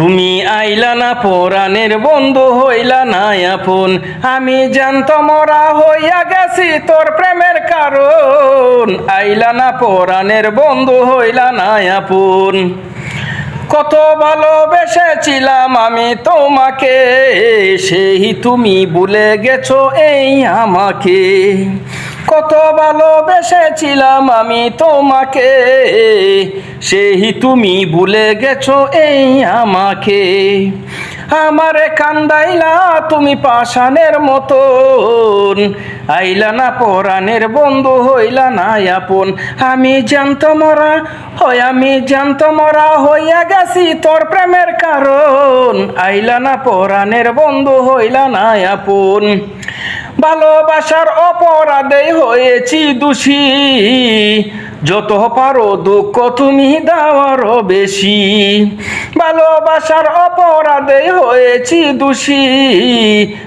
তুমি আইলা না পরাণের বন্ধু হইলা না আপন। আমি জানত মরা হইয়া গেছি তোর প্রেমের কারণ। আইলা না পরাণের বন্ধু হইলা না আপন। কত ভালোবেসেছিলাম আমি তোমাকে, সেই তুমি ভুলে গেছো এই আমাকে। কত ভালোবেসেছিলাম আমি তোমাকে। সেই তুমি ভুলে গেছো এই আমাকে। আমারে কান্দাইলা তুমি পাষাণের মতন। আইলা না পরাণের বন্ধু, হইলা না আপন। আমি জানত মরা, হয় আমি জানত মরা, হইয়া গেছি তোর প্রেমের কারণ। আইলা না পরাণের বন্ধু, হইলা না আপন। ভালোবাসার অপরাধে হয়েছি দোষী। যত পারো দুঃখ তুমি দাওয়ারও বেশি। ভালোবাসার অপরাধে হয়েছি দোষী।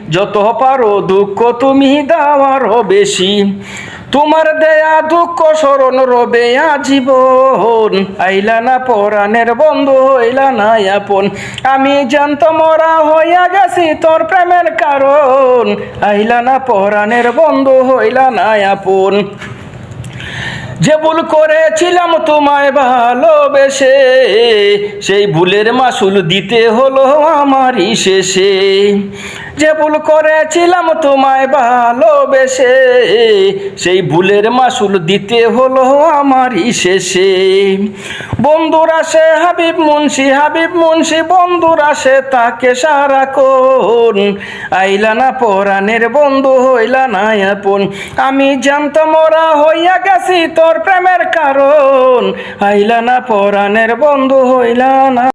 যত পারো দুঃখ তুমি দাওয়ারও বেশি। তোমার দেয়া দুঃখ স্মরণ রবে আজীবন। আইলা না পরাণের বন্ধু, হইলা না আপন। আমি জানত মরা হইয়া গেছি তোর প্রেমের কারণ। আইলা না পরাণের বন্ধু, হইলা না আপন। যে ভুল করেছিলাম তোমায় ভালোবেসে, সেই ভুলের মাসুল দিতে হলো আমারই শেষে। যে ভুল করেছিলাম তোমায় ভালোবেসে, সেই ভুলের মাসুল দিতে হলো আমারই শেষে। বন্ধুরা সে হাবিব মুন্সি হাবিব মুন্সি, বন্ধুরা সে তাকে সারা কোন। আইলা না পরাণের বন্ধু, হইলা না আপন। আমি জানত মরা হইয়া গেছি তোর প্রেমের কারণ আইলা না পরাণের বন্ধু হইলা না।